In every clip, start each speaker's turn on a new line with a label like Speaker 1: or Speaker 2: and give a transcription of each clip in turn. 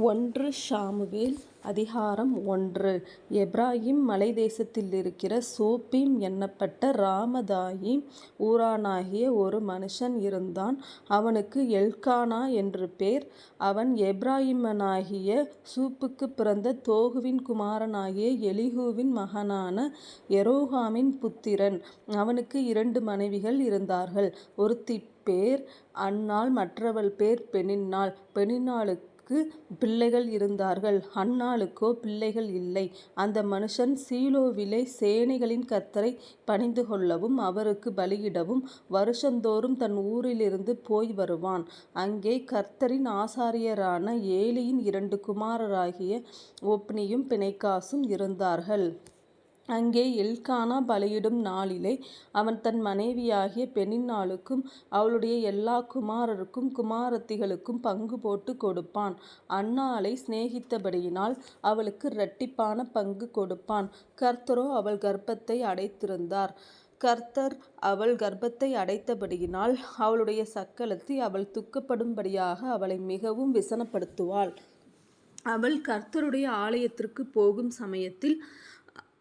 Speaker 1: ஒன்று சாமுவேல் அதிகாரம் ஒன்று எப்பிராயீம் மலைத்தேசத்திலிருக்கிற சோப்பீம் என்னப்பட்ட ராமதாயீம் ஊரானாகிய ஒரு மனுஷன் இருந்தான். அவனுக்கு எல்கானா என்று பேர். அவன் எப்ராஹிமனாகிய சூப்புக்கு பிறந்த தோகுவின் குமாரனாகிய எலிகூவின் மகனான எரோகாமின் புத்திரன். அவனுக்கு இரண்டு மனைவிகள் இருந்தார்கள். ஒருத்தி பேர் அன்னாள் மற்றவள் பேர் பெனின்னாள். பெனின்னாளுக்குப் பிள்ளைகள் இருந்தார்கள் அன்னாளுக்கோ பிள்ளைகள் இல்லை. அந்த மனுஷன் சீலோவிலே சேனைகளின் கர்த்தரை பணிந்து கொள்ளவும் அவருக்கு பலியிடவும் வருஷந்தோறும் தன் ஊரிலிருந்து போய் வருவான். அங்கே கர்த்தரின் ஆசாரியரான ஏலியின் இரண்டு குமாரராகிய ஒப்னியும் பிணைக்காசும் இருந்தார்கள். அங்கே எல்க்கானா பலியிடும் நாளிலே அவன் தன் மனைவியாகிய பெனின்னாளுக்கும் அவளுடைய எல்லா குமாரருக்கும் குமாரத்திகளுக்கும் பங்கு போட்டு கொடுப்பான். அன்னாளை சிநேகித்தபடியினால் அவளுக்கு இரட்டிப்பான பங்கு கொடுப்பான். கர்த்தரோ அவள் கர்ப்பத்தை அடைத்திருந்தார். கர்த்தர் அவள் கர்ப்பத்தை அடைத்தபடியினால் அவளுடைய சக்களத்தை அவள் துக்கப்படும்படியாக அவளை மிகவும் விசனப்படுத்துவாள். அவள் கர்த்தருடைய ஆலயத்திற்குப் போகும் சமயத்தில்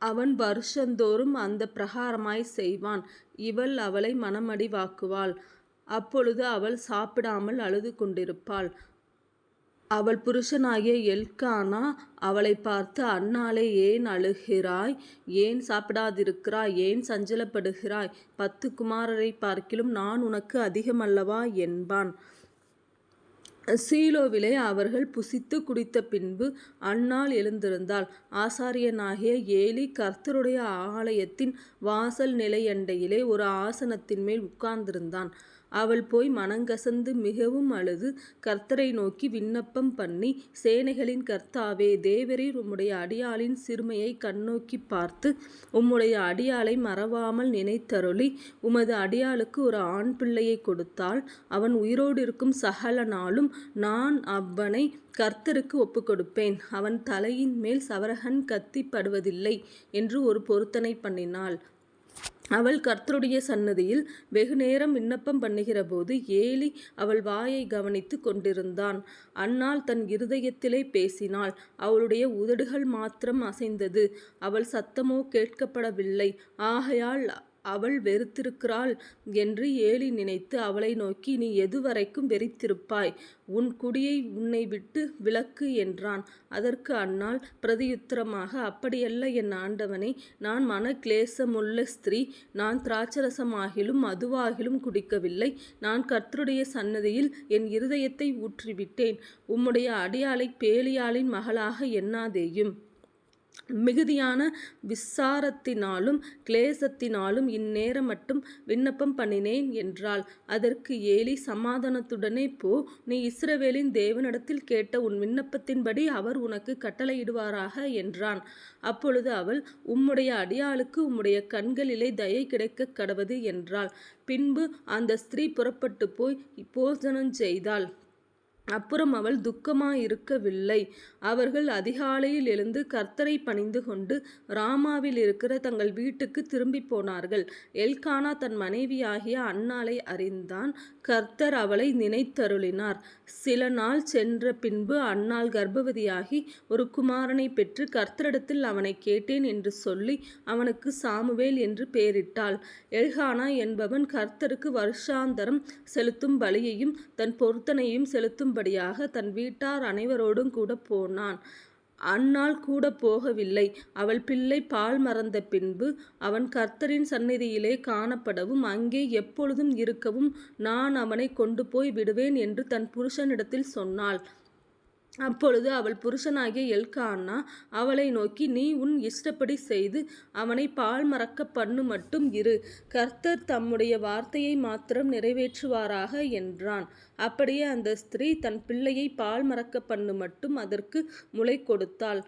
Speaker 1: அவன் வருஷந்தோறும் அந்தப் பிரகாரமாய் செய்வான். இவள் அவளை மனமடிவாக்குவாள். அப்பொழுது அவள் சாப்பிடாமல் அழுது கொண்டிருப்பாள் அவள் புருஷனாகிய எல்கானா அவளை பார்த்து அண்ணாலே ஏன் அழுகிறாய்? ஏன் சாப்பிடாதிருக்கிறாய்? ஏன் சஞ்சலப்படுகிறாய்? பத்து குமாரரைப் பார்க்கிலும் நான் உனக்கு அதிகமல்லவா? என்பான். சீலோவிலே அவர்கள் புசித்து குடித்த பின்பு அன்னாள் எழுந்திருந்தாள். ஆசாரியனாகிய ஏலி கர்த்தருடைய ஆலயத்தின் வாசல் நிலையண்டையிலே ஒரு ஆசனத்தின் மேல் உட்கார்ந்திருந்தான். அவள் போய் மனங்கசந்து மிகவும் அழுது கர்த்தரை நோக்கி விண்ணப்பம் பண்ணி சேனைகளின் கர்த்தாவே தேவரீர் உம்முடைய அடியாளின் சிறுமையை கண்ணோக்கிப் பார்த்து உம்முடைய அடியாளை மறவாமல் நினைத்தருளி உமது அடியாளுக்கு ஒரு ஆண் பிள்ளையை கொடுத்தால் அவன் உயிரோடிருக்கும் சகல நாளும் நான் அவனை கர்த்தருக்கு ஒப்புக்கொடுப்பேன் அவன் தலையின்மேல் சவரகன் கத்திப்படுவதில்லை என்று ஒரு பொருத்தனை பண்ணினாள். அவள் கர்த்தருடைய சன்னதியில் வெகுநேரம் விண்ணப்பம் பண்ணுகிறபோது ஏலி அவள் வாயை கவனித்து கொண்டிருந்தான். அன்னாள் தன் இருதயத்திலே பேசினாள் அவளுடைய உதடுகள் மாத்திரம் அசைந்தது அவள் சத்தமோ கேட்கப்படவில்லை. ஆகையால் அவள் வெறுத்திருக்கிறாள் என்று ஏலி நினைத்து அவளை நோக்கி நீ எதுவரைக்கும் வெறித்திருப்பாய்? உன் குடியை உன்னை விட்டு விலக்கு என்றான். அதற்கு அன்னாள் பிரதியுத்தரமாக அப்படியல்ல என் ஆண்டவனை நான் மனக்கிலேசமுள்ள ஸ்திரீ நான் திராட்சரசமாகிலும் மதுவாகிலும் குடிக்கவில்லை. நான் கர்த்தருடைய சன்னதியில் என் இருதயத்தை ஊற்றிவிட்டேன். உம்முடைய அடியாளை பேலியாளின் மகளாக எண்ணாதேயும். மிகுதியான விசாரத்தினாலும் கிளேசத்தினாலும் இந்நேரம் மட்டும் விண்ணப்பம் பண்ணினேன் என்றாள். அதற்கு ஏலி சமாதானத்துடனே போ. நீ இஸ்ரவேலின் தேவனிடத்தில் கேட்ட உன் விண்ணப்பத்தின்படி அவர் உனக்கு கட்டளையிடுவாராக என்றான். அப்பொழுது அவள் உம்முடைய அடியாளுக்கு உம்முடைய கண்களிலே தயை கிடைக்கக்கடவது என்றாள். பின்பு அந்த ஸ்திரீ புறப்பட்டு போய் போஜனஞ்செய்தாள். அப்புறம் அவள் துக்கமாயிருக்கவில்லை. அவர்கள் அதிகாலையில் எழுந்து கர்த்தரை பணிந்து கொண்டு ராமாவில் இருக்கிற தங்கள் வீட்டுக்குத் திரும்பிப்போனார்கள். எல்கானா தன் மனைவியாகிய அன்னாளை அறிந்தான். கர்த்தர் அவளை நினைத்தருளினார். சில நாள் சென்ற பின்பு அன்னாள் கர்ப்பவதியாகி ஒரு குமாரனைப் பெற்று கர்த்தரிடத்தில் அவனைக் கேட்டேன் என்று சொல்லி அவனுக்கு சாமுவேல் என்று பெயரிட்டாள் எல்கானா என்பவன் கர்த்தருக்கு வருஷாந்தரம் செலுத்தும் பலியையும் தன் பொருத்தனையும் செலுத்தும் செலுத்தும்படியாகத் தன் வீட்டார் அனைவரோடும் கூட போனான். அன்னாள் கூட போகவில்லை. அவள் பிள்ளை பால் மறந்த பின்பு அவன் கர்த்தரின் சந்நிதியிலே காணப்படவும் அங்கே எப்பொழுதும் இருக்கவும் நான் அவனைக் கொண்டுபோய் விடுவேன் என்று தன் புருஷனிடத்தில் சொன்னாள். அப்பொழுது அவள் புருஷனாகிய எல்கானா அவளை நோக்கி நீ உன் இஷ்டப்படி செய்து அவனை பால் மறக்க பண்ணு மட்டும் இரு. கர்த்தர் தம்முடைய வார்த்தையை மாத்திரம் நிறைவேற்றுவாராக என்றான். அப்படியே அந்த ஸ்திரீ தன் பிள்ளையை பால் மறக்க பண்ணு மட்டும் அதற்கு முளை கொடுத்தாள்.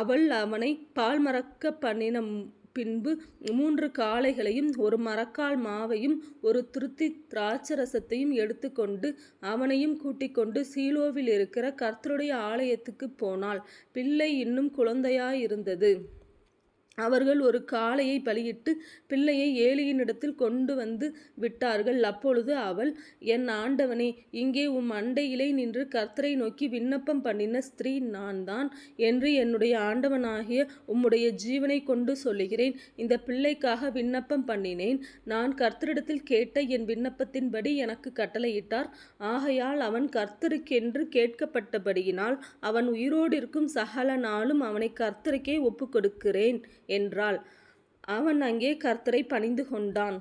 Speaker 1: அவள் அவனை பால் மறக்க பண்ணின பின்பு மூன்று காளைகளையும் ஒரு மரக்கால் மாவையும் ஒரு துருத்தி திராட்சரசத்தையும் எடுத்துக்கொண்டு அவனையும் கூட்டிக்கொண்டு சீலோவிலிருக்கிற கர்த்தருடைய ஆலயத்துக்குப் போனாள். பிள்ளை இன்னும் குழந்தையாயிருந்தது. அவர்கள் ஒரு காளையை பலியிட்டு பிள்ளையை ஏலியினிடத்தில் கொண்டு வந்து விட்டார்கள். அப்பொழுது அவள் என் ஆண்டவனே இங்கே உம் அண்டையிலே நின்று கர்த்தரை நோக்கி விண்ணப்பம் பண்ணின ஸ்திரீ நான் தான் என்று என்னுடைய ஆண்டவனாகிய உம்முடைய ஜீவனைக் கொண்டு சொல்லுகிறேன். இந்த பிள்ளைக்காக விண்ணப்பம் பண்ணினேன். நான் கர்த்தரிடத்தில் கேட்ட என் விண்ணப்பத்தின்படி எனக்குக் கட்டளையிட்டார். ஆகையால் அவன் கர்த்தருக்கென்று கேட்கப்பட்டபடியினால் அவன் உயிரோடிருக்கும் சகல நாளும் அவனை கர்த்தருக்கே ஒப்புக்கொடுக்கிறேன் என்றாள். அவன் அங்கே கர்த்தரை பணிந்து கொண்டான்